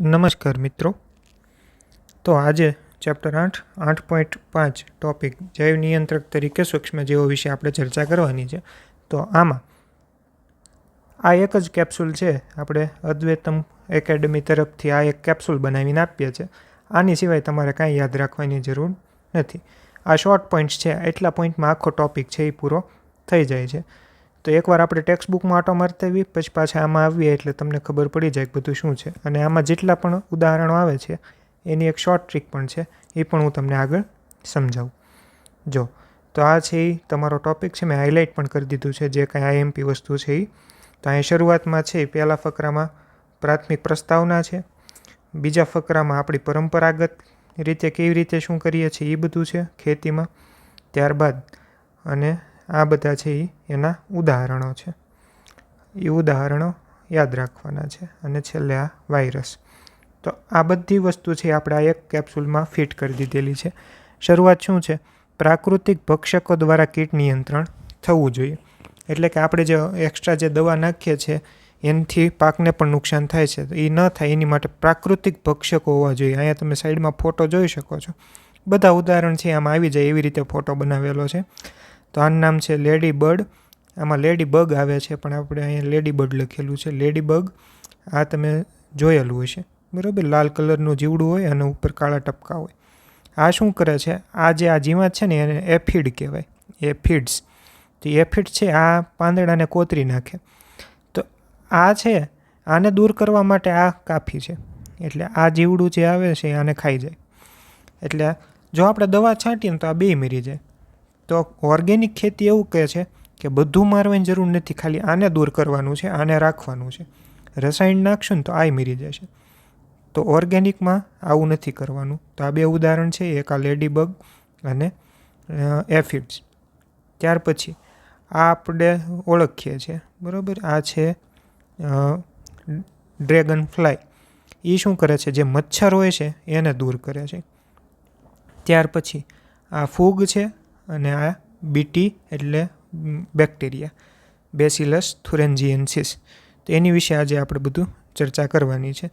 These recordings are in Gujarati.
નમસ્કાર મિત્રો. તો આજે ચેપ્ટર આઠ આઠ પોઈન્ટ પાંચ ટોપિક જૈવ નિયંત્રક તરીકે સૂક્ષ્મજીવો વિશે આપણે ચર્ચા કરવાની છે. તો આમાં આ એક જ કેપ્સ્યુલ છે. આપણે અદ્વૈતમ એકેડમી તરફથી આ એક કેપ્સ્યુલ બનાવીને આપીએ છીએ. આની સિવાય તમારે કાંઈ યાદ રાખવાની જરૂર નથી. આ શોર્ટ પોઈન્ટ્સ છે. એટલા પોઈન્ટમાં આખો ટોપિક છે એ પૂરો થઈ જાય છે. તો એકવાર આપણે ટેક્સ્ટ બુકમાં આટો મારતા આવીએ, પછી પાછા આમાં આવીએ એટલે તમને ખબર પડી જાય કે બધું શું છે. અને આમાં જેટલા પણ ઉદાહરણો આવે છે, એની એક શોર્ટ ટ્રીક પણ છે, એ પણ હું તમને આગળ સમજાવું. જો, તો આ છે એ તમારો ટોપિક છે, મેં હાઇલાઇટ પણ કરી દીધું છે, જે કાંઈ આઈએમપી વસ્તુ છે એ તો અહીં શરૂઆતમાં છે પહેલાં ફકરામાં પ્રાથમિક પ્રસ્તાવના છે, બીજા ફકરામાં આપણી પરંપરાગત રીતે કેવી રીતે શું કરીએ છીએ એ બધું છે ખેતીમાં. ત્યારબાદ અને આ બધા છે એ એના ઉદાહરણો છે. એ ઉદાહરણો યાદ રાખવાના છે અને છેલ્લે આ વાયરસ. તો આ બધી વસ્તુ છે આપણે આ એક કેપ્સ્યુલમાં ફિટ કરી દીધેલી છે. શરૂઆત શું છે? પ્રાકૃતિક ભક્ષકો દ્વારા કીટ નિયંત્રણ થવું જોઈએ. એટલે કે આપણે જે એક્સ્ટ્રા જે દવા નાખીએ છીએ, એનાથી પાકને પણ નુકસાન થાય છે. તો એ ન થાય, એની માટે પ્રાકૃતિક ભક્ષકો હોવા જોઈએ. અહીંયા તમે સાઈડમાં ફોટો જોઈ શકો છો. બધા ઉદાહરણ છે, આમાં આવી જાય એવી રીતે ફોટો બનાવેલો છે. તો આનું નામ છે લેડી બર્ડ આમાં લેડી બગ આવે છે, પણ આપણે અહીંયા લેડી બર્ડ લખેલું છે. લેડી બગ આ તમે જોયેલું હશે. બરાબર? લાલ કલરનું જીવડું હોય, અને ઉપર કાળા ટપકા હોય. આ શું કરે છે? આ જે આ જીવાત છે ને, એને એફિડ કહેવાય. એફિડ્સ. તો એફિડ છે, આ પાંદડાને કોતરી નાખે. તો આ છે, આને દૂર કરવા માટે આ કાફી છે. એટલે આ જીવડું જે આવે છે આને ખાઈ જાય. એટલે જો આપણે દવા છાંટીએ તો આ બે મરી જાય. તો ઓર્ગેનિક ખેતી એવું કહે છે કે બધું મારવાની જરૂર નથી, ખાલી આને દૂર કરવાનું છે, આને રાખવાનું છે. રસાયણ નાખશું ને તો આય મરી જશે. તો ઓર્ગેનિકમાં આવું નથી કરવાનું. તો આ બે ઉદાહરણ છે, એક આ લેડીબગ અને એફિડ્સ ત્યાર પછી આ આપણે ઓળખીએ છીએ, બરાબર? આ છે ડ્રેગન ફ્લાય એ શું કરે છે? જે મચ્છર હોય છે, એને દૂર કરે છે. ત્યાર પછી આ ફૂગ છે અને આ બીટી એટલે બેક્ટેરિયા બેસિલસ થુરેન્જીએન્સિસ તો એની વિશે આજે આપણે બધું ચર્ચા કરવાની છે.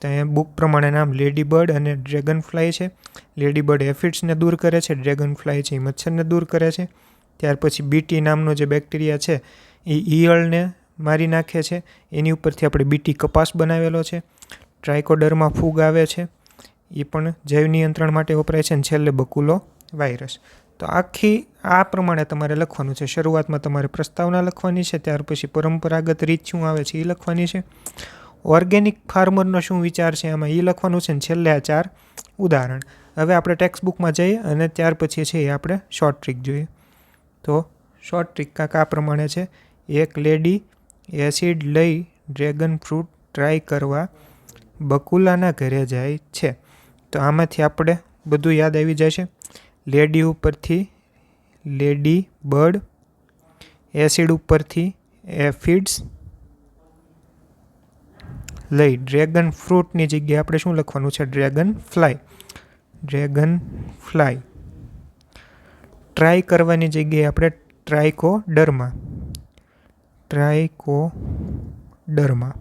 તો અહીંયા બુક પ્રમાણે નામ લેડી બર્ડ અને ડ્રેગન ફ્લાય છે. લેડી બર્ડ એફિડ્સને દૂર કરે છે ડ્રેગન ફ્લાય છે એ મચ્છરને દૂર કરે છે. ત્યાર પછી બીટી નામનો જે બેક્ટેરિયા છે, એ ઈયળને મારી નાખે છે. એની ઉપરથી આપણે બીટી કપાસ બનાવેલો છે. ટ્રાયકોડરમાં ફૂગ આવે છે. એ પણ જૈવ નિયંત્રણ માટે વપરાય છે અને છેલ્લે બકુલો વાયરસ. તો આખી, આ પ્રમાણે તમારે લખવાનું છે. શરૂઆતમાં તમારે પ્રસ્તાવના લખવાની છે, ત્યાર પછી પરંપરાગત રીત શું આવે છે એ લખવાની છે. ઓર્ગેનિક ફાર્મરનો શું વિચાર છે એમાં એ લખવાનું છે ને છેલ્લે આ ચાર ઉદાહરણ. હવે આપણે ટેક્સ્ટ બુકમાં જઈએ અને ત્યાર પછી છે એ આપણે શોર્ટ ટ્રીક જોઈએ. તો શોર્ટ ટ્રીક કાંક આ પ્રમાણે છે. એક લેડી એસિડ લઈ ડ્રેગન ફ્રૂટ ટ્રાય કરવા બકુલાના ઘરે જાય છે. તો આમાંથી આપણે બધું યાદ આવી છે લેડી ઉપરથી, લેડી બર્ડ, એસિડ ઉપરથી, એફિડ્સ લઈ, ડ્રેગન ફ્રૂટની જગ્યાએ આપણે શું લખવાનું છે? Dragon fly. Dragon fly. Try કરવાની જગ્યાએ આપણે ટ્રાયકો ડર્મા ટ્રાયકો ડર્મા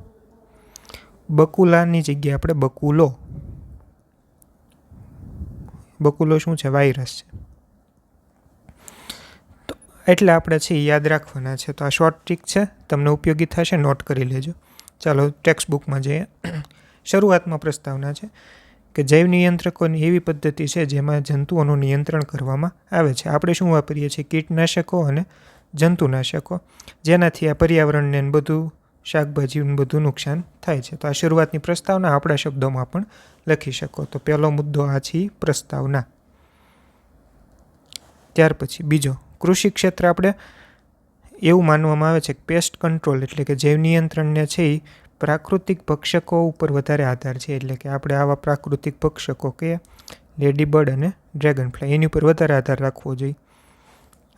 બકુલાની જગ્યાએ આપણે બકુલો બકુલો શું છે? વાયરસ છે. તો એટલે આપણે છે યાદ રાખવાના છે. તો આ શોર્ટ ટ્રીક છે. તમને ઉપયોગી થશે. નોટ કરી લેજો. ચાલો ટેક્સ્ટ બુકમાં જઈએ. શરૂઆતમાં પ્રસ્તાવના છે કે જૈવ નિયંત્રકોની એવી પદ્ધતિ છે જેમાં જંતુઓનું નિયંત્રણ કરવામાં આવે છે. આપણે શું વાપરીએ છીએ? કીટનાશકો અને જંતુનાશકો. જેનાથી આ પર્યાવરણને બધું શાકભાજીનું બધું નુકસાન થાય છે. તો આ શરૂઆતની પ્રસ્તાવના આપણા શબ્દોમાં પણ લખી શકો. તો પહેલો મુદ્દો આ છે પ્રસ્તાવના. ત્યાર પછી બીજો, કૃષિ ક્ષેત્ર આપણે એવું માનવામાં આવે છે કે પેસ્ટ કંટ્રોલ એટલે કે જૈવ નિયંત્રણને છે એ પ્રાકૃતિક ભક્ષકો ઉપર વધારે આધાર છે. એટલે કે આપણે આવા પ્રાકૃતિક ભક્ષકો કે લેડીબર્ડ અને ડ્રેગન ફ્લાય, એની ઉપર વધારે આધાર રાખવો જોઈએ.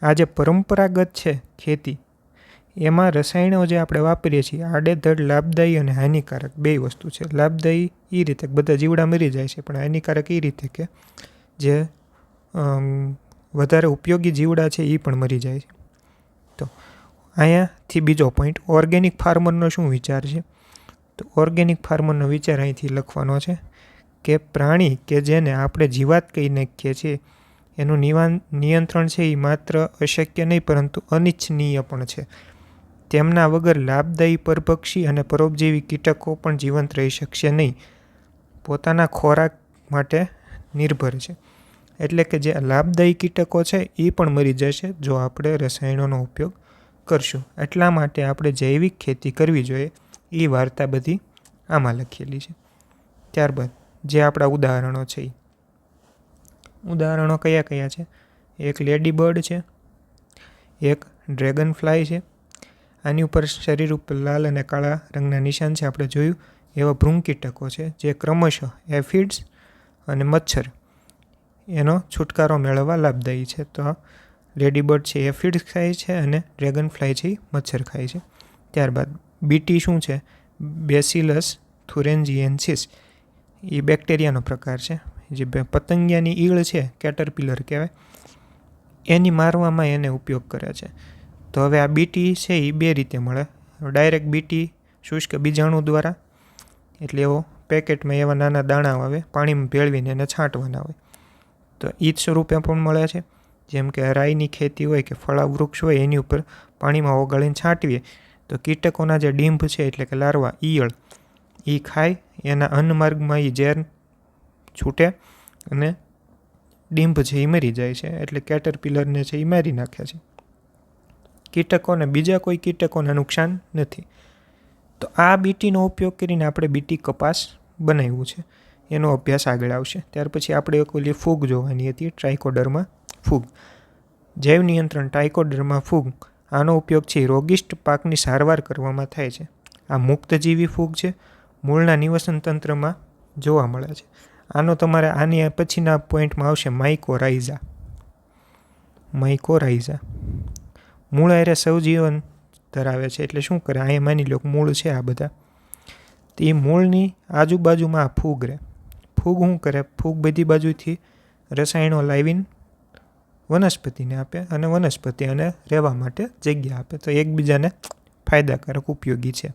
આ જે પરંપરાગત છે ખેતી એમાં રસાયણો જે આપણે વાપરીએ છીએ, આડેધડ, લાભદાયી અને હાનિકારક બે વસ્તુ છે. લાભદાયી એ રીતે બધા જીવડા મરી જાય છે, પણ હાનિકારક એ રીતે કે જે વધારે ઉપયોગી જીવડા છે એ પણ મરી જાય છે. તો અહીંયાથી બીજો પોઈન્ટ ઓર્ગેનિક ફાર્મરનો શું વિચાર છે? તો ઓર્ગેનિક ફાર્મરનો વિચાર અહીંથી લખવાનો છે કે પ્રાણી કે જેને આપણે જીવાત કહી નાખીએ છીએ, એનું નિવાન, નિયંત્રણ છે એ માત્ર અશક્ય નહીં, પરંતુ અનિચ્છનીય પણ છે. તેમના વગર લાભદાયી પરભક્ષી અને પરોપજીવી કીટકો પણ જીવંત રહી શકશે નહીં. પોતાના ખોરાક માટે નિર્ભર છે. એટલે કે જે લાભદાયી કીટકો છે એ પણ મરી જશે જો આપણે રસાયણોનો ઉપયોગ કરશું. એટલા માટે આપણે જૈવિક ખેતી કરવી જોઈએ. એ વાર્તા બધી આમાં લખેલી છે. ત્યારબાદ, જે આપણા ઉદાહરણો છે એ ઉદાહરણો કયા કયા છે? એક લેડી બર્ડ છે. એક ડ્રેગન ફ્લાય છે. આની ઉપર શરીર ઉપર લાલ અને કાળા રંગના નિશાન છે. આપણે જોયું, એવા ભૃંગ કીટકો છે જે ક્રમશઃ એફિડ્સ અને મચ્છર એનો છુટકારો મેળવવા લાભદાયી છે. તો લેડીબર્ડ છે એફિડ્સ ખાય છે અને ડ્રેગન ફ્લાય છે મચ્છર ખાય છે. ત્યારબાદ બીટી શું છે? બેસિલસ થુરેન્જીએન્સિસ. એ બેક્ટેરિયાનો પ્રકાર છે, જે પતંગિયાની ઈળ છે, કેટરપિલર કહેવાય. એની મારવામાં એને ઉપયોગ કરે છે. તો હવે આ બીટી છે એ બે રીતે મળે. ડાયરેક્ટ બીટી શુષ્ક બીજાણુ દ્વારા, એટલે એવો પેકેટમાં એવા નાના દાણા આવે, પાણીમાં ભેળવીને એને છાંટવાના હોય. તો એ જ સ્વરૂપે પણ મળે છે. જેમ કે રાઈની ખેતી હોય કે ફળા વૃક્ષ હોય, એની ઉપર પાણીમાં ઓગાળીને છાંટવીએ તો કીટકોના જે ડીંભ છે, એટલે કે લાર્વા, ઈયળ એ ખાય, એના અન્નમાર્ગમાં એ ઝેર છૂટે અને ડીંભ છે એ મરી જાય છે. એટલે કેટરપિલરને છે એ મારી નાખે છે. કીટકોને, બીજા કોઈ કીટકોને નુકસાન નથી. તો આ બીટીનો ઉપયોગ કરીને આપણે બીટી કપાસ બનાવ્યું છે. એનો અભ્યાસ આગળ આવશે. ત્યાર પછી આપણે એક ઓલી ફૂગ જોવાની હતી ટ્રાઇકોડરમાં ફૂગ. જૈવ નિયંત્રણ ટ્રાઇકોડરમાં ફૂગ, આનો ઉપયોગ છે રોગિષ્ટ પાકની સારવાર કરવામાં થાય છે. આ મુક્તજીવી ફૂગ છે. મૂળના નિવસન તંત્રમાં જોવા મળે છે. આનો તમારે આની પછીના પોઈન્ટમાં આવશે માઇકોરાઇઝા માઇકોરાઇઝા મૂળ અરે સૌજીવન ધરાવે છે. એટલે શું કરે? અહીંયા માની લો મૂળ છે આ બધા. તો એ મૂળની આજુબાજુમાં આ ફૂગ રહે. ફૂગ શું કરે? ફૂગ બધી બાજુથી રસાયણો લાવીને વનસ્પતિને આપે અને વનસ્પતિ અને રહેવા માટે જગ્યા આપે. તો એકબીજાને ફાયદાકારક ઉપયોગી છે.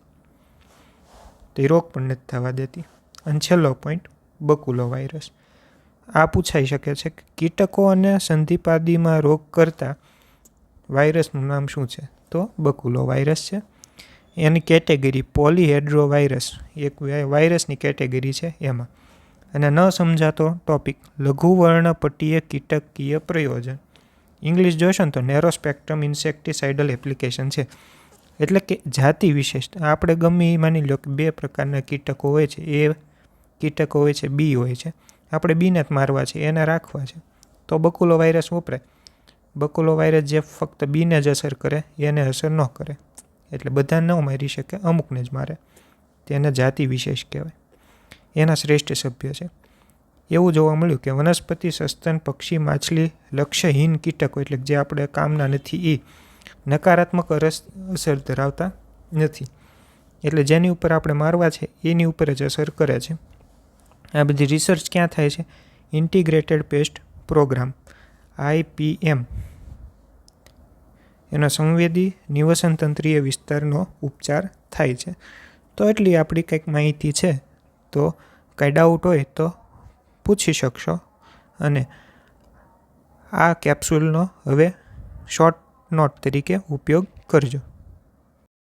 તો એ રોગ પણ નથી થવા દેતી. અને છેલ્લો પોઈન્ટ બકુલો વાયરસ આ પૂછાઈ શકે છે કે કીટકો અને સંધિપાદીમાં રોગ કરતા વાયરસનું નામ શું છે? તો બકુલો વાયરસ છે. એની કેટેગરી પોલીહેડ્રો વાયરસ એક વાયરસની કેટેગરી છે એમાં. અને ન સમજાતો ટોપિક લઘુવર્ણપટીય કીટકીય પ્રયોજન. ઇંગ્લિશ જોશો ને તો નેરો સ્પેક્ટ્રમ ઇન્સેક્ટિસાઇડલ એપ્લિકેશન છે. એટલે કે જાતિ વિશેષ આપણે ગમે એ માની લો કે બે પ્રકારના કીટકો હોય છે. એ કીટકો હોય છે, બી હોય છે. આપણે બીને જ મારવા છે, એને રાખવા છે. તો બકુલો વાયરસ વપરાય બકુલો વાયરસ જે ફક્ત બીને જ અસર કરે, એને અસર ન કરે. એટલે બધા ન મારી શકે, અમુકને જ મારે. તેને જાતિ વિશેષ કહેવાય. એના શ્રેષ્ઠ સભ્ય છે. એવું જોવા મળ્યું કે વનસ્પતિ સસ્તન, પક્ષી, માછલી, લક્ષ્યહીન કીટકો એટલે જે આપણે કામના નથી એ નકારાત્મક અસર ધરાવતા નથી. એટલે જેની ઉપર આપણે મારવા છે, એની ઉપર જ અસર કરે છે. આ બધી રિસર્ચ ક્યાં થાય છે? ઇન્ટિગ્રેટેડ પેસ્ટ પ્રોગ્રામ આઈપીએમ એનો સંવેદી નિવસન તંત્રીય વિસ્તારનો ઉપચાર થાય છે. તો એટલી આપણી કંઈક માહિતી છે. તો કાંઈ ડાઉટ હોય તો પૂછી શકશો. અને આ કેપ્સ્યુલનો હવે શોર્ટ નોટ તરીકે ઉપયોગ કરજો.